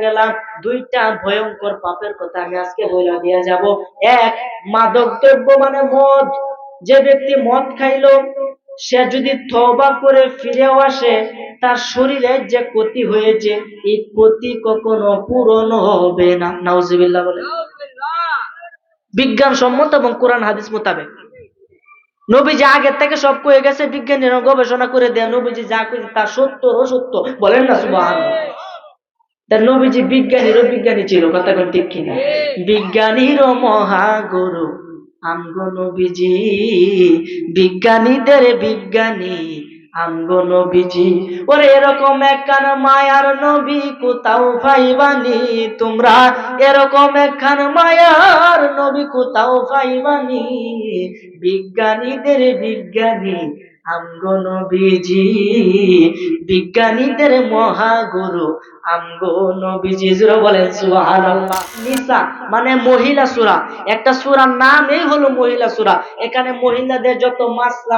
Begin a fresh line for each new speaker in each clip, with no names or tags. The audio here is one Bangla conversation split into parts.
গেলাম। দুইটা ভয়ঙ্কর পাপের কথা আমি আজকে বইলা দিয়ে যাব। এক, মাদক দ্রব্য মানে মদ। যে ব্যক্তি মদ খাইলো, সে যদি তওবা করে ফিরেও আসে, তার শরীরে যে ক্ষতি হয়েছে, এই ক্ষতি কখনো পূরণ হবে না। বলে বিজ্ঞানসম্মত এবং কোরআন হাদিস মোতাবেক। নবীজি আগের থেকে সব কয়ে গেছে, বিজ্ঞানীরা গবেষণা করে দেয়, নবীজি যা করেছে তা সত্য, অসত্য, বলেন না সুবাহ তার নবীজি বিজ্ঞানীরও বিজ্ঞানী ছিল কথা কোন ঠিক কিনা? বিজ্ঞানীরও মহাগুরু। আমগো নবীজি বিজ্ঞানীদের বিজ্ঞানী। আমগো নবীজি ওরে এরকম একখান মায়ার নবী কোথাও পাইবানি? তোমরা এরকম একখান মায়ার নবী কোথাও পাইবানি? বিজ্ঞানীদের বিজ্ঞানী আমগো নবীজি, বিজ্ঞানীদের মহাগুরু। আমগো নবীজি বলেন নিসা মানে মহিলা একটা নামই হলো মহিলা এখানে মহিলাদের যত মাসলা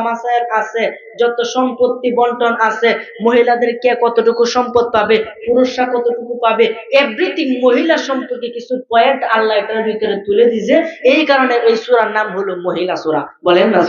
আছে, যত সম্পত্তি বন্টন আছে, মহিলাদের কে কতটুকু সম্পদ পাবে, পুরুষরা কতটুকু পাবে এভরিথিং মহিলা সম্পর্কে কিছু পয়েন্ট আল্লাহ এটার ভিতরে তুলে দিয়েছে। এই কারণে এই সূরার নাম হলো মহিলা সূরা। বলেন না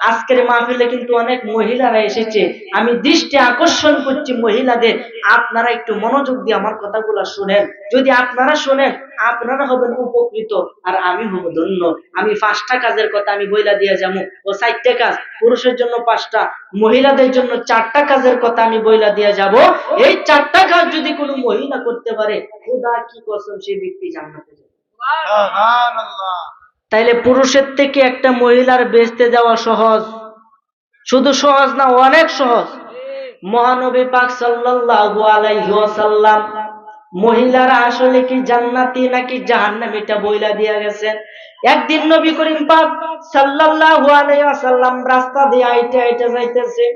আজকের মাহফিলে কিন্তু অনেক মহিলারা এসেছে। আমি দৃষ্টি আকর্ষণ করছি মহিলাদের। আপনারা একটু মনোযোগ দিয়ে আমার কথাগুলো শুনেন। যদি আপনারা শুনেন, আপনারা হবেন উপকৃত। আর আমি হব ধন্য। আমি পাঁচটা কাজের কথা আমি বইলা দিয়ে যাব ও চারটা কাজ। পুরুষের জন্য পাঁচটা, মহিলাদের জন্য চারটা কাজের কথা আমি বইলা দিয়ে যাব। এই চারটা কাজ যদি কোনো মহিলা করতে পারে, খোদা কি কসম সেই ব্যক্তি জান্নাতে যাবে। তাইলে পুরুষের থেকে একটা মহিলার বেচতে যাওয়া সহজ? শুধু সহজ না, অনেক সহজ। মহানবী পাক সাল্লাল্লাহু আলাইহি ওয়াসাল্লাম মহিলারা আসলে কি জান্নাতি নাকি জাহান্নামী? এটা বইলা দিয়া গেছেন একদিন নবী করিম পাক সাল্লাল্লাহু আলাইহি ওয়াসাল্লাম রাস্তা দিয়ে আইতে আইতে যাইতেছে।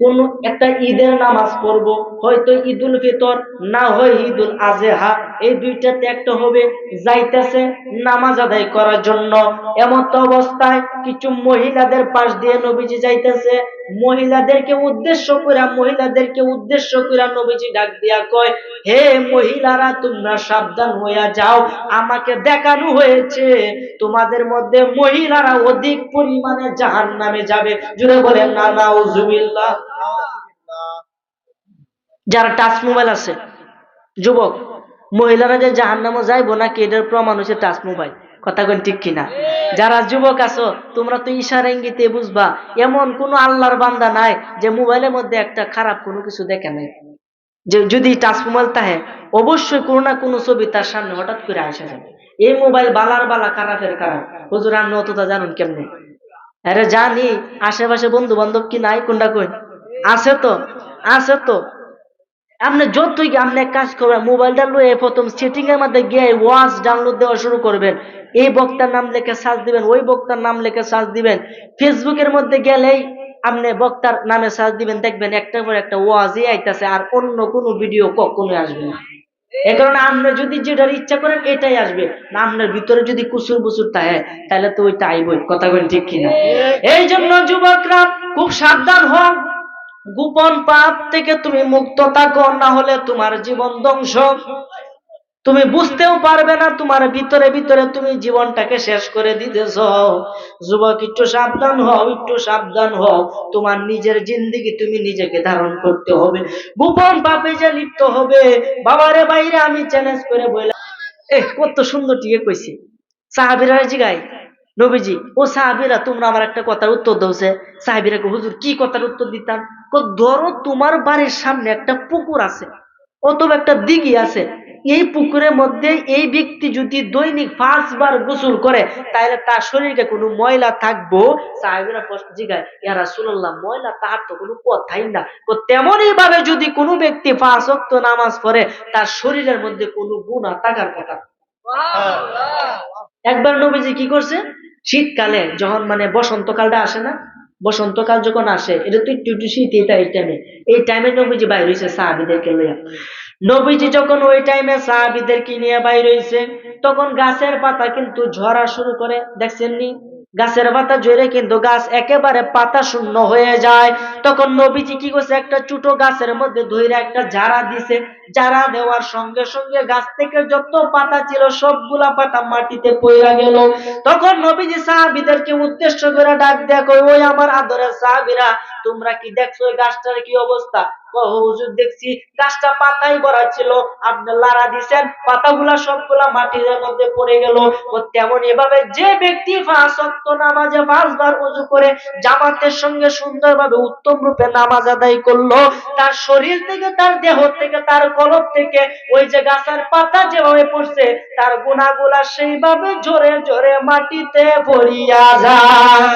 কোন একটা ঈদের নামাজ পড়ব, হয়তো ঈদুল ফিতর, না হয় ঈদুল আজহা, এই দুইটাতে একটা হবে যাইতেছে নামাজ আদায় করার জন্য। এমন তো অবস্থায় কিছু মহিলাদের পাশ দিয়ে নবীজি যাইতেছে মহিলাদেরকে উদ্দেশ্য করে, মহিলাদেরকে উদ্দেশ্য করে নবীজি ডাক দিয়া কয়, হে মহিলারা, তোমরা সাবধান হইয়া যাও। আমাকে দেখানো হয়েছে, তোমাদের মধ্যে মহিলারা অধিক পরিমাণে জাহান নামে যাবে। জুড়ে বলেন না না নাউজুবিল্লাহ যারা টাচ মোবাইল আছে, যুবক, মহিলারা যে জাহান নামে যাইবো নাকি, এটার প্রমাণ হচ্ছে টাচ মোবাইল। কথা ঠিক কিনা? যারা যুবক আছো, তোমরা তো ইশারা ইঙ্গিতে বুঝবা, এমন কোন আল্লাহর বান্দা নাই যে মোবাইলের মধ্যে একটা খারাপ কোনো কিছু দেখে নাই। যে যদি টাচ মোবাইল তাহে অবশ্যই কোনো না কোনো ছবি তার সামনে হঠাৎ করে আসা যাবে। এই মোবাইল বালার বালা খারাপের খারাপ হুজুর, আপনি অতটা জানুন কেমনে? আরে জানি, আশেপাশে বন্ধু বান্ধব কি নাই কোনটা কই আছে তো আছে তো। আপনি যতই আপনি এক কাজ করবেন মোবাইলটা লয়ে প্রথম সেটিং এর মধ্যে গিয়ে ওয়াজ ডাউনলোড দেওয়া শুরু করবেন। এই বক্তার নাম লিখে সার্চ দিবেন ওই বক্তার নাম লিখে সার্চ দিবেন। ফেসবুকের মধ্যে গেলেই আপনি বক্তার নামে সার্চ দিবেন দেখবেন একটা পর একটা ওয়াজই আইতাছে আর অন্য কোনো ভিডিও কখনো আসবে না। এ কারণে আপনি যদি যেটার ইচ্ছা করেন এটাই আসবে। না আপনার ভিতরে যদি কুসুর বুসুর থাকে তাহলে তো ওইটা আইবই কথা বলেন ঠিক কিনা? এই জন্য যুবকরা খুব সাবধান হন। গোপন পাপ থেকে তুমি মুক্ত থাকো, না হলে তোমার জীবন ধ্বংস। তুমি বুঝতেও পারবে না তোমার ভিতরে ভিতরে তুমি জীবনটাকে শেষ করে দিতেছ। যুবক, একটু সাবধান হও, একটু সাবধান হও। তোমার নিজের জিন্দিগি তুমি নিজেকে ধারণ করতে হবে। গোপন পাপে যে লিপ্ত হবে, বাবারে বাইরে আমি চ্যালেঞ্জ করে বললাম এ কত সুন্দর টিকে কইছি। সাহাবিরা জিগাই নবীজি ও সাহাবিরা তোমরা আমার একটা কথার উত্তর দৌছে সাহাবিরা হুজুর কি কথার উত্তর দিতাম? ধরো তোমার বাড়ির সামনে একটা পুকুর আছে অথবা একটা দিঘি আছে এই পুকুরের মধ্যে এই ব্যক্তি যদি দৈনিক পাঁচবার গোসল করে তাহলে তার শরীরে কোনো ময়লা থাকব? সাহেবেরা প্রশ্ন জিগায় ইয়ারা শুনলাম ময়লা তার তো কোনো কথাই না। তো তেমনই ভাবে যদি কোনো ব্যক্তি পাঁচ অক্ত নামাজ পড়ে তার শরীরের মধ্যে কোনো গুণা থাকার কথা একবার নবীজি কি করছে? শীতকালে যখন মানে বসন্তকালটা আসে না, বসন্তকাল যখন আসে, এটা তো একটু একটু শীত এটা এই টাইমে এই টাইমে নবীজি বাইর হয়েছে সাহাবিদেরকে লইয়া। নবীজি যখন ওই টাইমে সাহাবিদেরকে নিয়ে বাইর হয়েছে তখন গাছের পাতা কিন্তু ঝরা শুরু করে দেখছেন নি গাছের পাতা ঝরে কিন্তু গাছ একেবারে পাতা শূন্য হয়ে যায়। তখন নবীজি কি করছে? একটা ছোট গাছের মধ্যে ধরে একটা ঝাড়া দিছে। যারা দেওয়ার সঙ্গে সঙ্গে গাছ থেকে যত পাতা ছিল সবগুলা পাতা মাটিতে পড়ে গেল। তখন নবীজি সাহাবিদেরকে উদ্দেশ্য করে ডাক দেয়া কই ওই আমার আদরের সাহাবিরা, তোমরা কি দেখছ গাছটার কি অবস্থা? দেখছি। গাছটা পাতাই ভরা ছিল। আপনি লারা দিছেন, পাতাগুলা সবগুলা মাটির মধ্যে পড়ে গেল। ও তেমন এভাবে যে ব্যক্তি ওয়াক্ত নামাজে পাঁচবার উজু করে জামাতের সঙ্গে সুন্দরভাবে উত্তম রূপে নামাজ আদায় করল, তার শরীর থেকে, তার দেহ থেকে, তার কলব থেকে ওই যে গাছের পাতা যেভাবে পড়ছে তার গুণাগুলা সেইভাবে জোরে জোরে মাটিতে পড়িয়া যায়।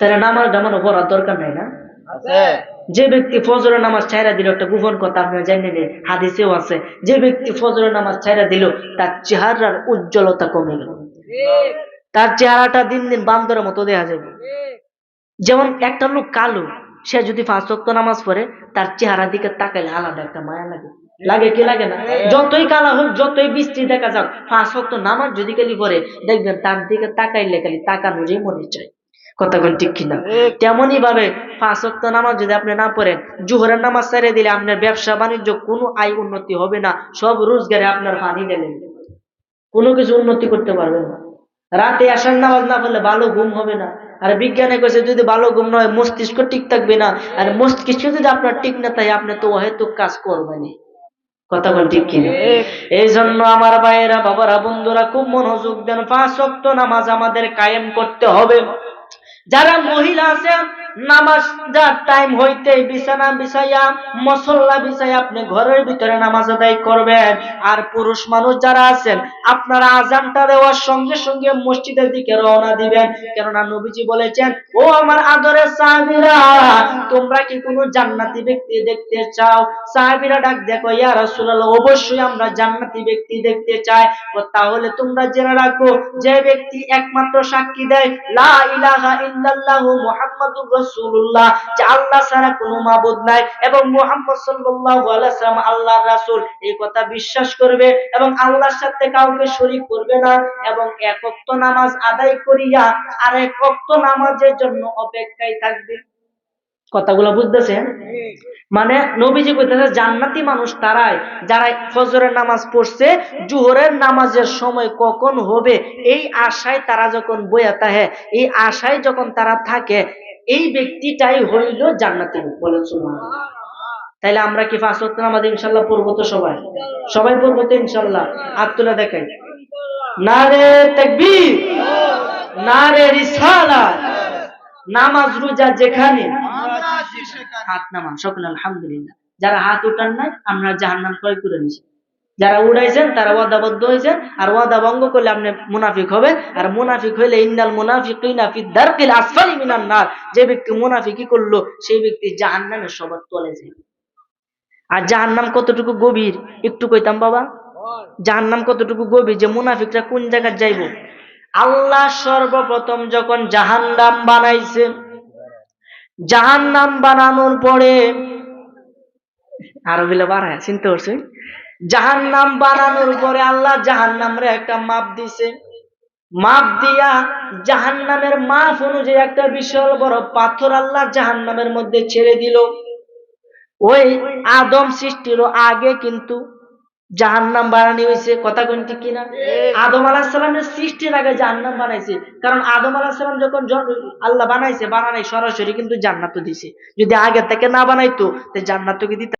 তাহলে নামাজ নামানো পড়ার দরকার নাই না? যে ব্যক্তি ফজরের নামাজ ছাইরা দিল একটা গোপন কথা আপনি জানেন হাদিসেও আছে যে ব্যক্তি ফজরের নামাজ ছাইরা দিল তার চেহারার উজ্জ্বলতা কমে গেল। তার চেহারাটা দিন দিন বান্দরের মতো দেখা যাবে। যেমন একটা লোক কালো সে যদি পাঁচ নামাজ পড়ে, তার চেহারার দিকে তাকাইলে আলাদা একটা মায়া লাগে। লাগে কি লাগে না? যতই কালা হোক, যতই বৃষ্টি দেখা যাক, পাঁচ নামাজ যদি খালি পড়ে, দেখবেন তার দিকে তাকাইলে খালি তাকানোরই মনে চায়। কথা কোন ঠিক কিনা? তেমনই ভাবে পাঁচ নামাজ যদি আপনি না পড়েন, জোহরের নামাজ ছেড়ে দিলে আপনার ব্যবসা, বাণিজ্য কোনো আয় উন্নতি হবে না, সব রোজগারে আপনার পানি কোনো কিছু উন্নতি করতে পারবেন না। রাতে আসার নামাজ না পড়লে ভালো ঘুম হবে না। আর বিজ্ঞানে কয়েছে যদি ভালো ঘুম না হয়, মস্তিষ্ক ঠিক থাকবে না। আর মস্তিষ্ক যদি আপনার ঠিক না থাকে, আপনি তো অহেতুক কাজ করবেন কথা বল ঠিক কিনা? এই জন্য আমার ভাইয়েরা, বাবারা, বন্ধুরা, খুব মনোযোগ দেন। পাঁচ নামাজ আমাদের কায়েম করতে হবে। যারা মহিলা আছেন নামাজ যার টাইম হইতে বিছানা বিছাইয়া, মসল্লা বিছাইয়া আপনি ঘরের ভিতরে নামাজ আদায় করবেন। আর পুরুষ মানুষ যারা আছেন, আপনারা আজানটা দেওয়ার সঙ্গে সঙ্গে মসজিদের দিকে রওনা দিবেন। কেননা নবীজি বলেছেন, ও আমার আদরের সাহাবীরা, তোমরা কি কোনো জান্নাতি ব্যক্তি দেখতে চাও? সাহাবীরা ডাক দেখো ইয়া রাসূলুল্লাহ, অবশ্যই আমরা জান্নাতি ব্যক্তি দেখতে চাই। তাহলে তোমরা জেনে রাখো, যে ব্যক্তি একমাত্র সাক্ষী দেয়, লা ইলাহা ইল্লাল্লাহু মুহাম্মাদুর রাসূলুল্লাহ, যে আল্লাহ ছাড়া কোনো মাবুদ নাই এবং মুহাম্মদ সাল্লাল্লাহু আলাইহি আল্লাহর রাসূল, এই কথা বিশ্বাস করবে এবং আল্লাহর সাথে কাউকে শরীক করবে না এবং নামাজ আদায় করিয়া আর নামাজের জন্য অপেক্ষায় থাকবে। কথাগুলো বুঝতেছেন? মানে নবীজি কইতেছে জান্নাতি মানুষ তারাই যারা ফজরের নামাজ পড়ছে, জুহরের নামাজের সময় কখন হবে, এই আশায় তারা যখন বইয়া তাহে এই আশায় যখন তারা থাকে এই ব্যক্তিটাই হইল জান্নাতি বলেন তাইলে আমরা কি পাঁচ ওয়াক্ত আমাদের ইনশাল্লাহ পড়ব তো সবাই? সবাই পড়ব তো ইনশাল্লাহ। হাত তুলে দেখাই নারে তাকবীর, নারে রিসালাত, নামাজ, রোজা যেখানে। হাত নামান, সকলে আলহামদুলিল্লাহ। যারা হাত উঠান নাই, আমরা জাহান্নাম ক্রয় করে নিছি। যারা উড়াইছেন, তারা ওয়াদাবদ্ধ হয়েছেন আর ওয়াদা ভঙ্গ করলে আপনি মুনাফিক হবে আর মুনাফিক হইলে ইন্নাল মুনাফিকিনা ফি মিনান নার। যে ব্যক্তি মুনাফিকি করল, সেই ব্যক্তি জাহান্নামের সবার তলে যাবে আর জাহান্নাম কতটুকু গভীর? একটু কইতাম বাবা। জাহান্নাম কতটুকু গভীর? যে মুনাফিকরা কোন জায়গায় যাইব? আল্লাহ সর্বপ্রথম যখন জাহান্নাম বানাইছে, জাহান্নাম বানানোর পরে আরও বিলে বাড়ায়, চিন্তা করছে জাহান্নাম বানানোর পরে আল্লাহ জাহান জাহান্নামরে একটা মাপ দিছে। মাপ দিয়া জাহান্নামের মাপ অনুযায়ী একটা বিশাল বড় পাথর আল্লাহ জাহান্নামের মধ্যে ছেড়ে দিল। ওই আদম সৃষ্টির আগে কিন্তু জাহান্নাম বানানি হয়েছে কথা কোনটি কিনা? আদম আলাহিসাল্লামের সৃষ্টির আগে জাহান্নাম বানাইছে। কারণ আদম আলাহিসাল্লাম যখন আল্লাহ বানাইছে বানানাই সরাসরি কিন্তু জান্নাত দিছে। যদি আগে থেকে না বানাইতো তো জান্নাত কি দিতে